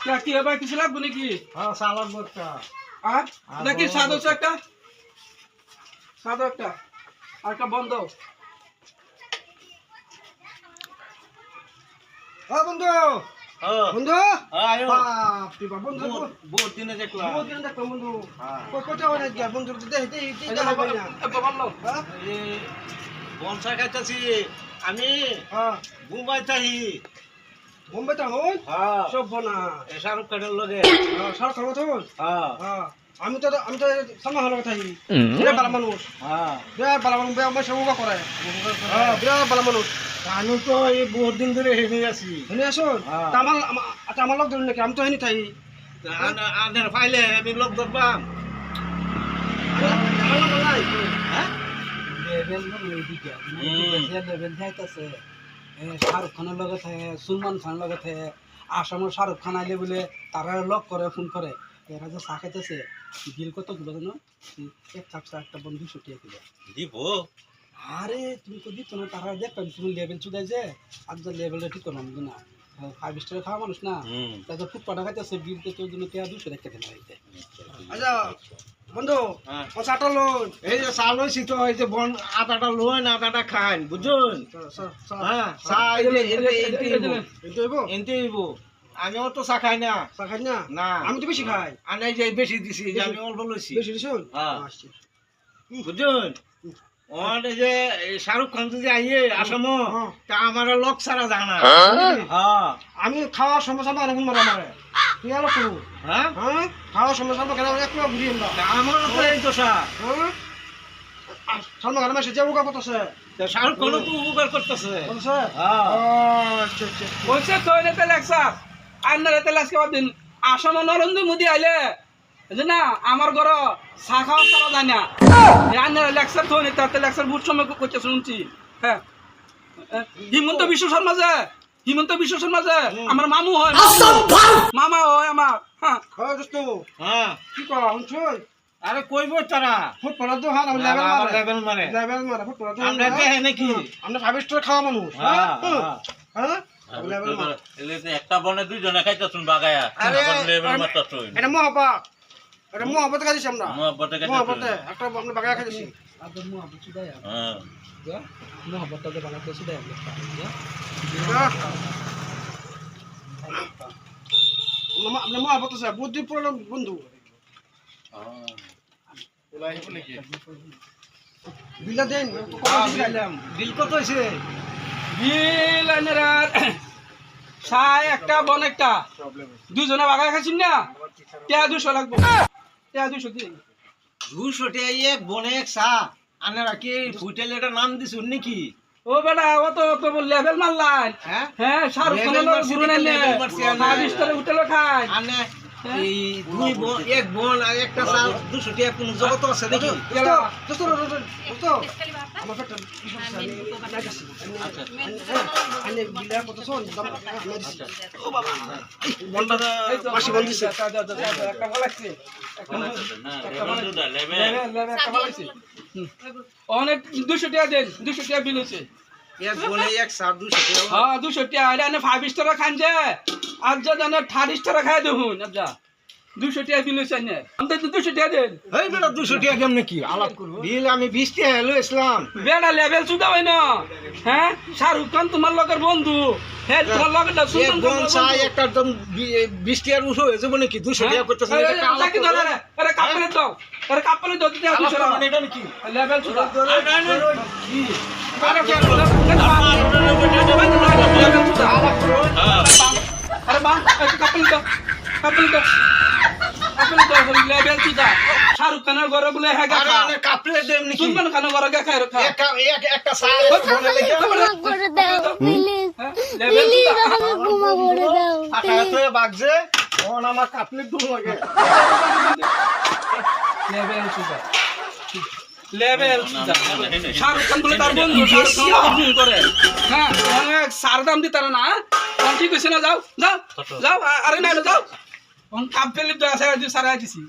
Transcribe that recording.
কে কি হবে কিছু লাগবে নাকি? হ্যাঁ সালাদ বটটা আর? আর নাকি সাদা একটা? সাদা একটা। আর একটা বন্ধ। ও বন্ধু! বন্ধু! আয়ো। বাপরে বাপ, বন্ধু বহুত দিনে দেখলাম। বহুত দিন দেখলাম বন্ধু। কোথাও বন্ধু দেখ দেখ দেখ এই যে বাবা- এ বাবা লো। এই বনসা খাইতেছি। আমি হ্যাঁ। ঘুমাই থাকি বোম্বে তো হই হ্যাঁ সব বনা এ শাহরুখ খানের লগে সার খাব তো হ্যাঁ হ্যাঁ আমি তো আমি তো সামনে হলো থাকি বিরাট ভালো মানুষ হ্যাঁ বিরাট ভালো মানুষ আমার সেবা করে হ্যাঁ বিরাট ভালো মানুষ আমি তো এই বহুত দিন ধরে হেনে আছি হ্যাঁ। তা আমার আমা- আচ্ছা আমার লোক ধরুন নাকি আমি তো হেনি থাকি আনের ফাইলে আমি লোক ধরবাম আমার লোক নাই হ্যাঁ লেভেল। লেভেল যাইতেছে শাহরুখ খানের লগে থাকে সুলমান খানের লগে থাকে আসামের শাহরুখ খান আইলে বলে তারা লক করে ফোন করে। এরা যে চা খাইতেছে বিল কত দিল জানো? এক কাপ চা একটা বন্ধু ছুটিয়ে দিল। দিব? আরে তুমি তো দিত না তারা দেখবেন তুমি লেভেল চুদাইছে আর যে লেভেলটা ঠিক করলাম না ফাইভ স্টারে খাওয়া মানুষ না তাদের ফুটপাটা খাইতেছে বিল তো তোর জন্য পেয়া দুশো রেখে দিন আচ্ছা। বন্ধু হ্যাঁ। ও চাটা লোন এই যে চা লইছি তো এই যে বন আটাটা লোন আটাটা খান বুঝুন? হ্যাঁ চা। এনতে এনতে হইবো। তো চা খাই না। চা খাই না? না। আমি তো বেশি খাই। আনে যে বেশি দিছি যে আমি অল্প লইছি। বেশি দিছুন হ্যাঁ। বুঝুন? ওর যে শাহরুখ খান যদি আইয়ে আসাম হ্যাঁ। তা আমার লোক সারা জানা হ্যাঁ? আমি খাওয়ার সমস্যা না অনেক মারা মারে। তুই করু হ্যাঁ? হ্যাঁ? খাওয়ার সমস্যা না কেন এক মিনিট ঘুরিয়ে না আমার এই হ্যাঁ? সামনে ঘরে মাসে যে উগা কতছে শাহরুখ খানও তো উপকার করতেছে। হ্যাঁ। আচ্ছা আচ্ছা বলছে তো আজকে দিন। আসাম নরেন্দ্র মোদী আইলে। না আমার ঘর চা খাওয়া যায় না। লেকচার তো লেকচার বহুত সময় করতে শুনছি। হ্যাঁ। হিমন্ত বিশ্ব শর্মা যে। হিমন্ত বিশ্ব শর্মা যে আমার মামু হয় মামা। হয় আমার হ্যাঁ। হ্যাঁ দোস্ত হ্যাঁ। কি করা শুনছই আরে কইব তারা? ফুট পড়া তো আমি লেভেল মারে। লেভেল মারে। লেভেল মারে ফুট পড়া তো আমরা দেহে নাকি। আমরা ফাইভ স্টার খাওয়া মানুষ হ্যাঁ হ্যাঁ হ্যাঁ। লেভেল মারে। একটা বনে দুইজনে খাইতেছুন বাগায়া আরে, আরে, মারতাছুন। এটা মহাপাত এটা মহাপাত খাইছি আমরা। মহব্বতে মহাপাতে খাইতেছুন একটা আমরা বাগা খাইছি। তাদের মহাবত চুদাই হ্যাঁ চুদাই আমরা আছে বুদ্ধি পুরো বন্ধু। বিলা দেন বিল কত হয়েছে বিল সাই একটা বন একটা। দুজনে বাগায় খাইছি না? টেয়া দুশো লাগবো। দুশো টাকা এক বনে এক চা। আনারা কি হোটেল নাম দিছুন নাকি? ও বেটা ও তো লেভেল মারলাই। হ্যাঁ? হ্যাঁ শাহরুখ খানের মারছি নাইলে। হোটেলে খায়। এই দুই বোন এক বোন আর একটা চা দুশো টাকা কোন জগত আছে ভালো লাগছে। হুম। অনেক দুশো টাকা দেন দুশো টাকা বিল হচ্ছে হ্যাঁ দুশো টাকা তো দুশো টাকা দেন। এই বেটা দুশো টাকা কেমন কি আলাপ করব? বিল আমি বিশ টাকা এলো ইসলাম বেড়া লেভেল সুদা হয় না। হ্যাঁ? শাহরুখ খান তোমার লগের বন্ধু। হ্যাঁ। তোমার লগের না এক সুলতান একটা একদম বিশ টাকার উঠো হয়ে? যাব নাকি দুশো টাকা করতেছে আরে কাপড়ে দাও। আরে দাও দিতে এটা লেভেল আরে দাও কাপড় দাও কাপড় দাও লেভেল শাহরুখ খানের ঘরে বলে হ্যাঁ আরে গা আরে কাপড়ে দেম নাকি সুলমান খানের ঘরে গা খাই রাখা এক- এক- একটা চা বনে লেগে করে দাও প্লিজ প্লিজ আমাকে ক্ষমা করে দাও আঠারো হয়ে বাগছে তখন আমার কাপড়ে দুম লাগে লেভেল সুদা লেভেল সুদা শাহরুখ খান বলে তার বন্ধু শাহরুখ খান ফোন করে। হ্যাঁ অনেক সার দাম দিতে না তখন ঠিক হয়েছে না? যাও যাও যাও আরে না যাও। কাপ ফেলে সারা দিছি